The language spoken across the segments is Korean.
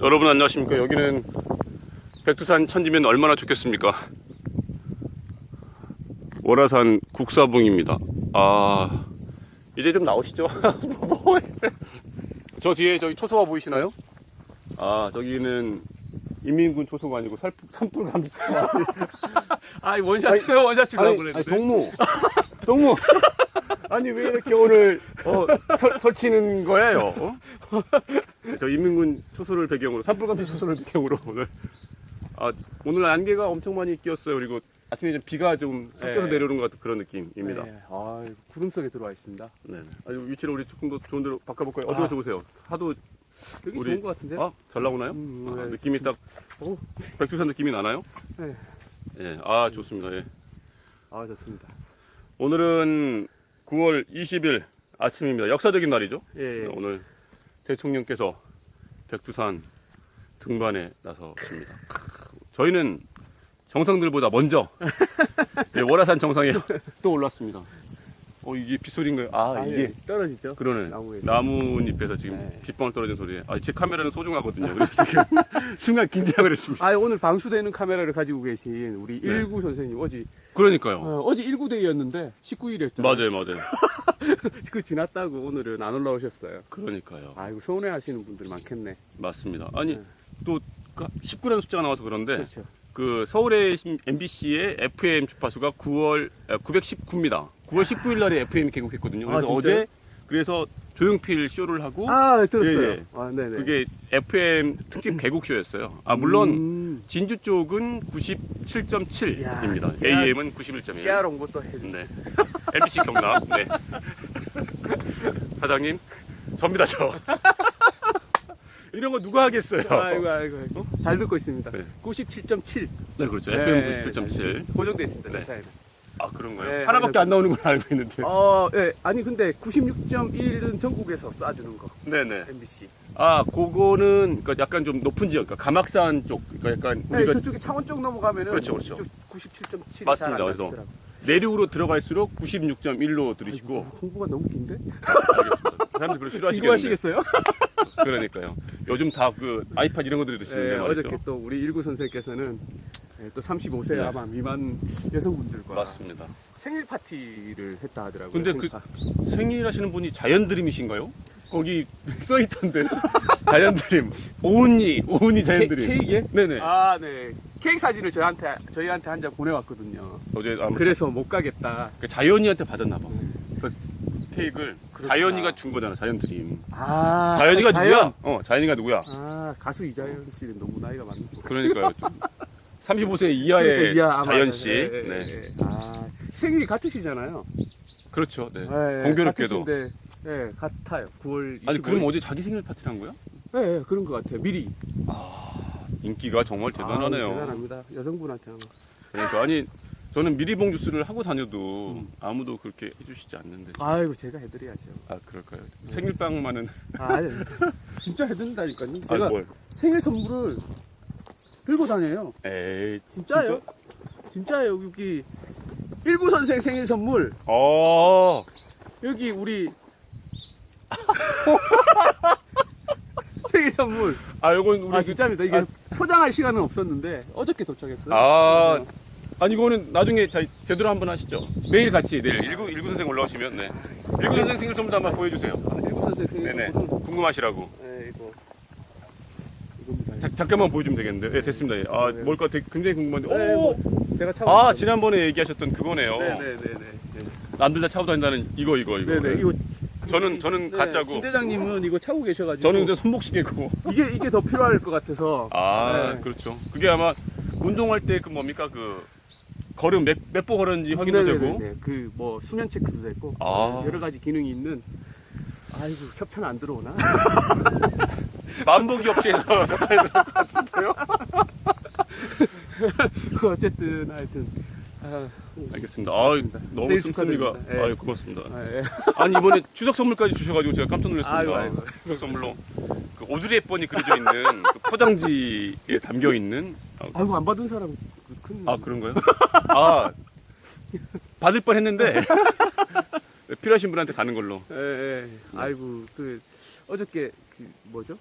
여러분 안녕하십니까? 여기는 백두산 천지면 얼마나 좋겠습니까? 월화산 국사봉입니다. 아 이제 좀 나오시죠. 저 뒤에 저기 초소가 보이시나요? 아 저기는 인민군 초소가 아니고 살, 산불 감지 아이 원샷 원샷 아니, 그랬는데. 아니 동무. 동무. 아니 왜 이렇게 오늘 어, 설, 설치는 거예요? 어? 저 인민군 초소를 배경으로 산불감지 초소를 배경으로 오늘 아 오늘 안개가 엄청 많이 끼었어요 그리고 아침에 좀 비가 좀 섞여서 네. 내려오는 것 같은 그런 느낌입니다 네, 아 구름 속에 들어와 있습니다. 네. 아, 위치를 우리 조금 더 좋은 데로 바꿔볼까요? 아. 어디가 좋으세요? 하도 여기 우리- 좋은 것 같은데? 아, 잘 나오나요? 음, 아, 네, 느낌이 딱 오. 백두산 느낌이 나나요? 네. 예, 아 좋습니다. 예. 아 좋습니다. 오늘은 9월 20일 아침입니다. 역사적인 날이죠. 예. 네, 오늘 대통령께서 백두산 등반에 나섰습니다. 저희는 정상들보다 먼저 예, 월화산 정상에 또 올랐습니다. 어 이게 빗소리인가요? 아, 아, 이게 예. 떨어지죠? 그러네. 나무에서. 나뭇잎에서 지금 네. 빗방울 떨어진 소리에. 아, 제 카메라는 소중하거든요. 그래서 지금 순간 긴장을 했습니다. 아 오늘 방수되는 카메라를 가지고 계신 우리 네. 일구 선생님 어제 그러니까요. 어, 어제 1구대였는데 19일이었잖아요. 맞아요, 맞아요. 그 지났다고 오늘은 안 올라오셨어요. 그러니까요. 아이고 서운해 하시는 분들 많겠네. 맞습니다. 아니 네. 또 19라는 숫자가 나와서 그런데 그렇죠. 그 서울의 MBC의 FM 주파수가 9월 919입니다. 9월 19일 날에 FM 개국했거든요. 그래서 아, 진짜요? 어제 그래서 조용필 쇼를 하고 아 들었어요. 예, 예. 아 네네. 그게 FM 특집 개국 쇼였어요. 아 물론 음, 진주 쪽은 97.7입니다. 이야, AM은 91.1. 깨알온 것도 해주. 네. MBC 경남. 네. 사장님, 접니다 저. 이런 거 누가 하겠어요? 아이고 아이고 아이고. 잘 듣고 있습니다. 네. 97.7. 네, 그렇죠. 네, FM 97.7. 고정돼 있습니다. 네. 네. 차에는. 아, 그런가요? 네, 하나밖에 안 나오는 걸 알고 있는데. 어, 예. 아니 근데 96.1은 전국에서 쏴주는 거. 네네. MBC. 아, 그거는 그러니까 약간 좀 높은 지역, 그러니까 가막산 쪽, 그러니까 약간 네, 우리가 저쪽에 창원 쪽 넘어가면은 그렇죠, 그렇죠. 이쪽 97.7이 맞습니다. 잘안 그래서. 내륙으로 들어갈수록 96.1로 들으시고. 홍보가 너무 긴데? 알겠습니다. 사람들이 별로 싫어하시겠는데. 기구하시겠어요? 그러니까요. 요즘 다 그 아이팟 이런 거 들으시는데 네, 말이죠. 어저께 또 우리 일구 선생께서는 예, 또 35세 네. 아마 미만 여성분들과 맞습니다. 생일 파티를 했다 하더라고요. 근데 생일 그- 파- 생일 하시는 분이 자연드림이신가요? 거기 써 있던데 자연드림 오은이 오은이 자연드림 케- 케이크에? 네네 아, 네. 케이크 사진을 저한테 저희한테 한 장 보내왔거든요. 어제 아마 그래서 못 가겠다. 그 자연이한테 받았나 봐 그 케이크를 그렇구나. 자연이가 준 거잖아 자연드림 아, 자연이가 자연? 누구야? 어 자연이가 누구야? 아, 가수 이자연 씨는 너무 나이가 많네. 그러니까요 좀 35세 이하의 이하, 아마, 자연 씨 예, 예, 네. 예. 아, 생일이 같으시잖아요. 그렇죠 네. 예, 예, 공교롭게도. 같으신데, 네, 같아요. 9월 25일. 아니 그럼 어제 자기 생일 파티를 한 거야? 네, 네, 그런 것 같아요. 미리. 인기가 정말 대단하네요 아, 대단합니다. 여성분한테 아마. 그러니까 아니 저는 미리봉 주스를 하고 다녀도 음. 아무도 그렇게 해주시지 않는데 아이고, 제가 해드려야죠. 아 그럴까요? 네. 생일빵만은 아, 아니, 진짜 해드린다니까요. 아 제가 뭘? 생일 선물을 들고 다녀요. 에이 진짜예요? 진짜예요. 여기 일구 선생 생일 선물 어 여기 우리 생일 선물 아 이건 우리 아 그- 진짜입니다. 이게 포장할 시간은 없었는데 어저께 도착했어요. 아 그래서 아니 이거는 나중에 자, 제대로 한번 하시죠. 내일 같이 내일 일구 일구 선생 올라오시면 네 일구 선생 생일 선물도 한번 보여주세요. 아, 일구 선생 생일 네네 선물은 궁금하시라고 네, 이거. 자, 잠깐만 보여주면 되겠는데 네 됐습니다. 예. 아 네. 뭘까 되게 굉장히 궁금한데 네, 오. 뭐 제가 차고 아 지난번에 얘기하셨던 그거네요. 네네네네. 남들 다 차고 다닌다는 이거 이거 이거. 네네 이거 저는 저는 네, 가짜고 신 대장님은 이거 차고 계셔가지고 저는 이제 손목시계고. 이게 이게 더 필요할 것 같아서 아 네. 그렇죠. 그게 아마 운동할 때 그 뭡니까 그 걸음 몇 몇 보 걸었는지 확인도 되고. 그뭐 수면 체크도 되고 아. 여러 가지 기능이 있는 아이고 협찬 안 들어오나? 만복이 업체에서 어쨌든 하여튼 아, 알겠습니다. 아. 너무 씀씀이가. 축하드립니다. 예. 아 고맙습니다. 아, 예. 아니 이번에 추석 선물까지 주셔가지고 제가 깜짝 놀랐습니다. 아이고, 아이고. 추석 선물로 그 오드리 헵번이 그려져 있는 그 포장지에 담겨 있는. 아, 아이고 안 받은 사람 그 큰. 아 그런가요? 아 받을 뻔했는데 필요하신 분한테 가는 걸로. 예, 예. 아이고 그 어저께 그 뭐죠?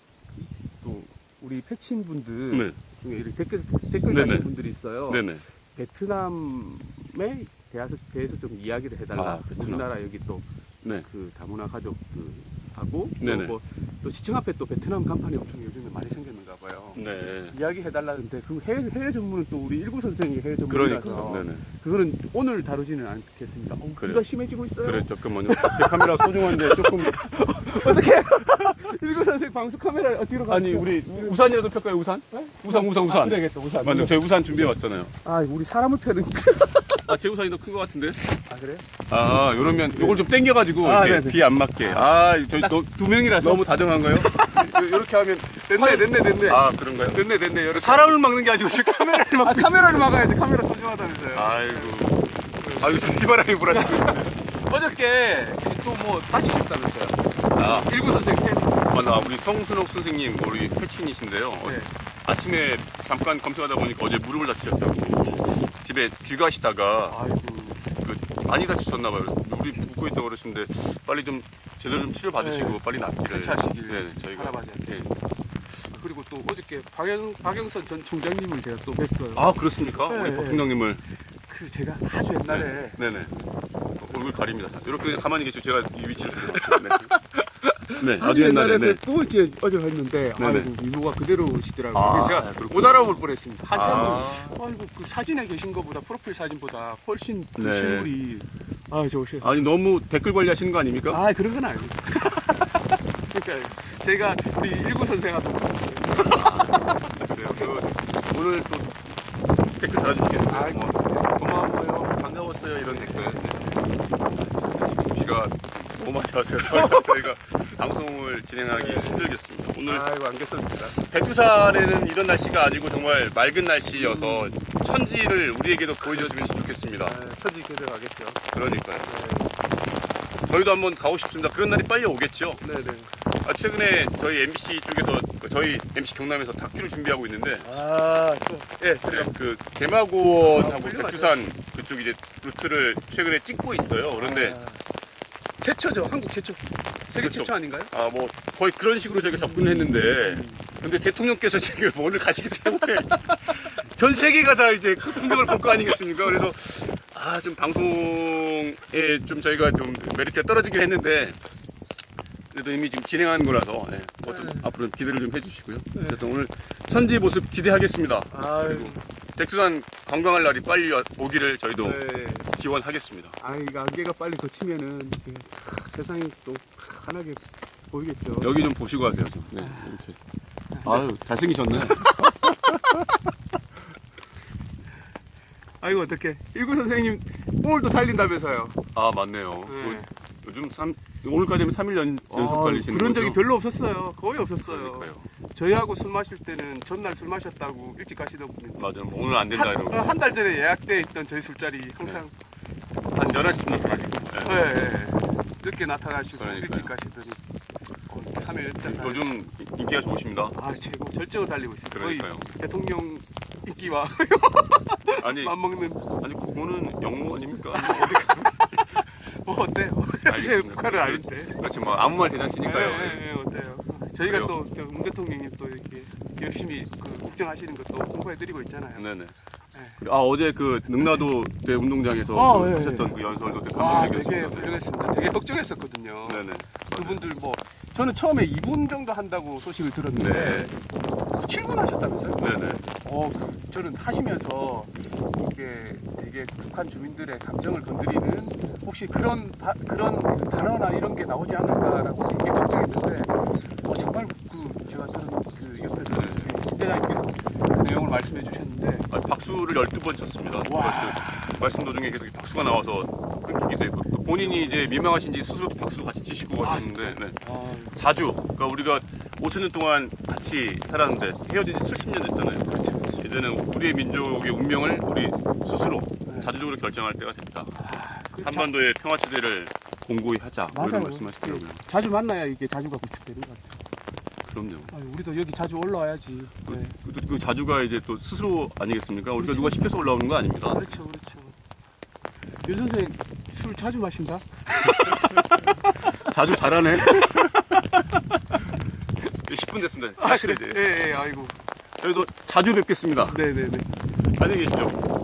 또 우리 패친 분들 네. 중에 이렇게 댓글 댓글 네네. 다신 분들이 있어요. 네네. 베트남에 대해서, 대해서 좀 이야기를 해달라. 아, 베트남. 우리나라 여기 또 그 네. 다문화 가족 그 하고 네네. 또, 뭐, 또 시청 앞에 또 베트남 간판이 엄청 네. 이야기 해달라 는데 그 해외, 해외 전문은 또 우리 일구 선생이 해외 그러니까. 전문이라서 네네. 그거는 오늘 다루지는 않겠습니다. 어, 그래요. 비가 심해지고 있어요. 그래 잠깐만요. 제 카메라 소중한데 조금 어떻게 일구 선생 방수 카메라 어디로 가? 아니 우리 우산이라도 펼까요 우산? 우산 우산 우산. 그래야겠다 우산. 맞아 저희 우산 준비해 왔잖아요. 아 우리 사람을 펴는. 아 제 우산이 더큰것 같은데? 아 그래? 아 이러면 이걸 좀 당겨가지고 아, 이렇게 네네. 비 안 맞게. 아 저희 너, 두 명이라서. 너무 다정한가요? 이렇게 하면 됐네 됐네 됐네. 아 그런가요? 됐네 됐네. 이렇게. 사람을 막는 게 아니고 지금 카메라를 아 막고 카메라를 막아야지 카메라 소중하다면서요. 아이고 아이고 비바람이 불어지고 어저께 또 뭐 다치셨다면서요? 아 일구 선생 팬. 맞나 우리 성순옥 선생님 우리 패친이신데요 어, 네. 아침에 잠깐 검색하다 보니까 어제 무릎을 다치셨다고 집에 귀가하시다가 아이고. 그 많이 다치셨나 봐요 우리 붓고 있다고 그러시는데 빨리 좀 제대로 좀 치료 받으시고 네. 빨리 낫기를 괜찮으시길 네, 저희가 바라봐야 네. 그리고 또 어저께 박영, 박영선 전 총장님을 제가 또 뵀어요. 아 그렇습니까? 네, 우리 네. 박 총장님을 그 제가 아주 옛날에 네네 얼굴 가립니다 이렇게 가만히 계시고 제가 이 위치를 네. 네 아주 옛날에 네. 또 이제 어제 네네. 아이고 미모가 그대로시더라고요. 아, 그래서 제가 그렇구나. 못 알아볼 뻔했습니다. 한참 아. 아이고 그 사진에 계신 것보다 프로필 사진보다 훨씬 그 네. 실물이 아 좋으셔. 아니 너무 댓글 관리하시는 거 아닙니까? 아 그런 건 아니고. 그러니까 제가 우리 일구 선생하고 그래요. 그 오늘 또 댓글 달아주시겠네요. 아이고. 뭐, 고마워요, 반가웠어요 이런 댓글. 지금 비가 너무 많이. 더 이상 저희가 방송을 진행하기 힘들겠습니다. 오늘 아이고 안 겠습니다. 백두산에는 이런 날씨가 아니고 정말 맑은 날씨여서 천지를 우리에게도 보여줬으면 좋겠습니다. 천지 교대 가겠죠. 그러니까요. 저희도 한번 가고 싶습니다. 그런 날이 빨리 오겠죠. 네 네. 아, 최근에 저희 MBC 쪽에서 그 저희 MBC 경남에서 다큐를 준비하고 있는데 아, 또, 예, 네, 그 개마고원하고 아, 훌륭하죠. 백두산 그쪽 이제 루트를 최근에 찍고 있어요. 그런데 아, 최초죠, 한국 최초. 세계 그렇죠. 최초 아닌가요? 아 뭐 거의 그런 식으로 저희가 접근을 했는데 근데 대통령께서 지금 오늘 가시기 때문에 전 세계가 다 이제 그 풍경을 볼 거 아니겠습니까? 그래서 아 좀 방송에 좀 저희가 좀 메리트가 떨어지긴 했는데 그래도 이미 지금 진행하는 거라서 예, 뭐좀 네. 앞으로 기대를 좀 해주시고요. 어쨌든 오늘 천지 모습 기대하겠습니다. 그리고 백두산 관광할 날이 빨리 와- 오기를 저희도 네. 기원하겠습니다. 아, 이거 안개가 빨리 거치면은 이게 세상이 또 환하게 보이겠죠. 여기 좀 보시고 하세요. 좀. 네, 이렇게. 아유 잘생기셨네. 아이고 어떻게 일구 선생님 오늘도 달린다면서요? 아 맞네요. 네. 뭐, 요즘 3 오늘까지는 3일 연, 연속 아, 달리시는 그런 거죠? 적이 별로 없었어요. 거의 없었어요. 그러니까요. 저희하고 술 마실 때는 전날 술 마셨다고 일찍 가시던 분이 맞아요. 뭐 오늘 안 된다 이러고 한 달 전에 예약돼 있던 저희 술자리 항상 한 11시 나타나시고. 예, 예, 예. 늦게 나타나시고 그러니까요. 일찍 가시더니 어, 3일 일단 달- 요즘 인기가 좋으십니다. 아 최고 절정을 달리고 있습니다. 거의 그러니까요. 대통령 인기와 아니 맞먹는 아니 그거는 영모 아닙니까? 뭐 어때? 제 알겠습니다. 북한은 아닌데. 그렇지 뭐 아무 말 대잔치니까요. 예, 예, 예, 어때요? 저희가 그래요. 또문 대통령님 또 이렇게 열심히 그 국정하시는 것도 홍보해드리고 있잖아요. 네네. 네. 그리고 아 어제 그 능라도 대 운동장에서 아, 그 예, 하셨던 그 연설도 되게 아 되게 감동적이었습니다. 훌륭했습니다. 되게 똑똑했었거든요. 네네. 그분들 뭐 저는 처음에 2분 정도 한다고 소식을 들었는데 네. 7분 하셨다면서요? 네네. 어, 그, 저는 하시면서 이게 되게 북한 주민들의 감정을 건드리는 혹시 그런 다- 그런 단어나 이런 게 나오지 않을까라고 되게 걱정했는데 어, 정말 그 제가 들은 그 옆에서 그 신대장님께서 그 내용을 말씀해 주셨는데 아, 박수를 12번 쳤습니다. 와. 그 말씀 도중에 계속 박수가 나와서 끊기기도 했고 또 본인이 이제 민망하신지 스스로 박수 같이 치시고 아, 하셨는데 네. 아, 자주 그러니까 우리가 5천 년 동안 같이 살았는데 헤어진 지 70년 됐잖아요. 그렇죠. 이제는 우리의 민족의 운명을 우리 스스로 네. 자주적으로 결정할 때가 됐다. 아, 그 자, 한반도의 평화지대를 공고히 하자. 뭐 이런 맞아요. 말씀하시더라고요. 자주 만나야 이게 자주가 구축되는 것 같아요. 그럼요. 아유, 우리도 여기 자주 올라와야지. 네. 그, 그- 그 자주가 이제 또 스스로 아니겠습니까? 우리가 누가 시켜서 올라오는 거 아닙니다. 그렇죠, 그렇죠. 윤 선생 술 자주 마신다? 자주 잘하네. 10분 됐습니다. 아, 그래? 예. 예, 아이고. 저희도 자주 뵙겠습니다. 네네네. 안녕히 계시죠.